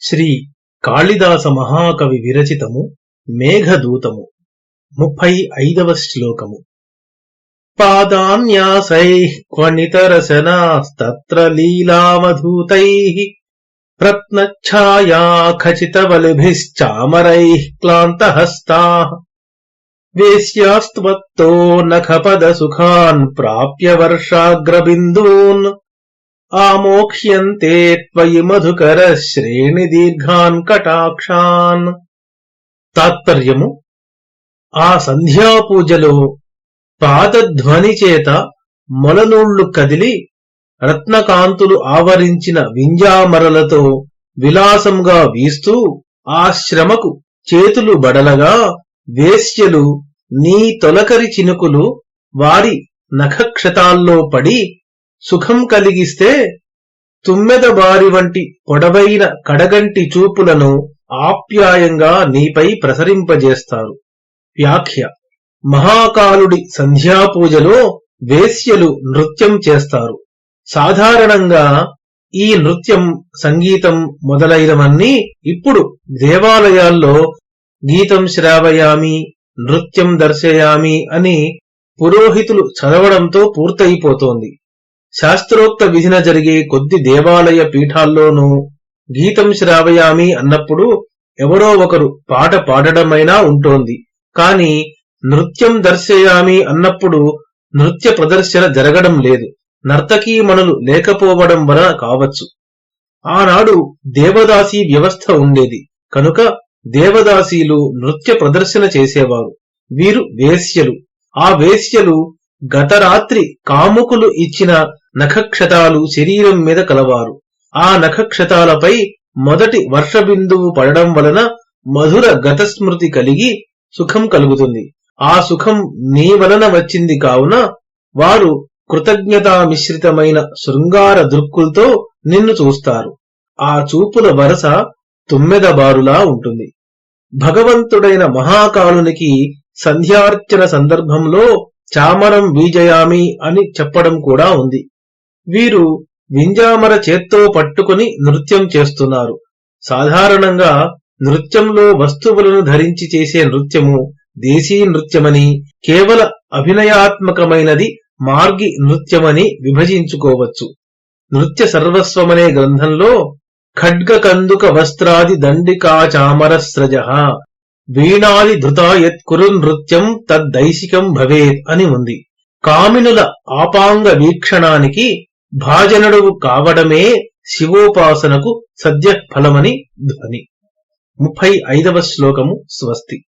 శ్రీ కాళిదాస మహాకవి విరచితము మేఘదూతము ముప్పై ఐదవ శ్లోకము. పాదాన్యాసై క్వణితరసనాస్తత్ర లీలావధూతైः రత్నఛాయా ఖచితవలిభిశ్చామరై క్లాంతహస్తా. వేశ్యాస్త్వత్తో నఖపద సుఖాన్ ప్రాప్య వర్షాగ్రబిందూన్ ఆమోక్ష్యంతే త్వయి మధుకర శ్రేణి దీర్ఘాన్ కటాక్షాన్. తాత్పర్యము ఆ సంధ్యాపూజలో పాదధ్వని చేత మొలనూళ్ళు కదిలి రత్నకాంతులు ఆవరించిన వింజామరలతో విలాసంగా వీస్తూ ఆ శ్రమకు చేతులు బడలగా వేశ్యలు నీ తొలకరి చినుకులు వారి నఖక్షతాల్లో పడి సుఖం కలిగిస్తే తుమ్మెద బారి వంటి పొడవైన కడగంటి చూపులను ఆప్యాయంగా నీపై ప్రసరింపజేస్తారు. వ్యాఖ్య. మహాకాలుడి సంధ్యాపూజలో వేశ్యలు నృత్యం చేస్తారు. సాధారణంగా ఈ నృత్యం సంగీతం మొదలైనవన్నీ ఇప్పుడు దేవాలయాల్లో గీతం శ్రావయామి నృత్యం దర్శయామి అని పురోహితులు చదవడంతో పూర్తయిపోతోంది. శాస్త్రోక్త విధిన జరిగే కొద్ది దేవాలయ పీఠాల్లోనూ గీతం శ్రావయామి అన్నప్పుడు ఎవరో ఒకరు పాట పాడడమైనా ఉంటోంది. కాని నృత్యం దర్శయామి అన్నప్పుడు నృత్య ప్రదర్శన జరగడం లేదు. నర్తకీమణులు లేకపోవడం వలన కావచ్చు. ఆనాడు దేవదాసీ వ్యవస్థ ఉండేది. కనుక దేవదాసీలు నృత్య ప్రదర్శన చేసేవారు. వీరు వేశ్యలు. ఆ వేశ్యలు గతరాత్రి కాముకులు ఇచ్చిన నఖక్షతాలు శరీరం మీద కలవారు. ఆ నఖక్షతాలపై మొదటి వర్షబిందువు పడడం వలన మధుర గతస్మృతి కలిగి సుఖం కలుగుతుంది. ఆ సుఖం నీ వలన వచ్చింది కావున వారు కృతజ్ఞతా మిశ్రితమైన శృంగార దృక్కులతో నిన్ను చూస్తారు. ఆ చూపుల వరస తుమ్మెదబారులా ఉంటుంది. భగవంతుడైన మహాకాలునికి సంధ్యార్చన సందర్భంలో చామరం బీజయామి అని చెప్పడం కూడా ఉంది. వీరు వింజామర చేత్తో పట్టుకుని నృత్యం చేస్తున్నారు. సాధారణంగా నృత్యంలో వస్తువులను ధరించి చేసే నృత్యము దేశీ నృత్యమని కేవల అభినయాత్మకమైనది మార్గి నృత్యమని విభజించుకోవచ్చు. నృత్య సర్వస్వమనే గ్రంథంలో ఖడ్గ కందుక వస్త్రాది దండికాచామర స్రజ వీణాది ధృతాయత్కురు నృత్యం తద్దైశికం భవేత్ అని ఉంది. కామినుల ఆపాంగ వీక్షణానికి భాజనుడు కావడమే శివోపాసనకు సద్య ఫలమని ధ్వని. ముప్పై ఐదవ శ్లోకము స్వస్తి.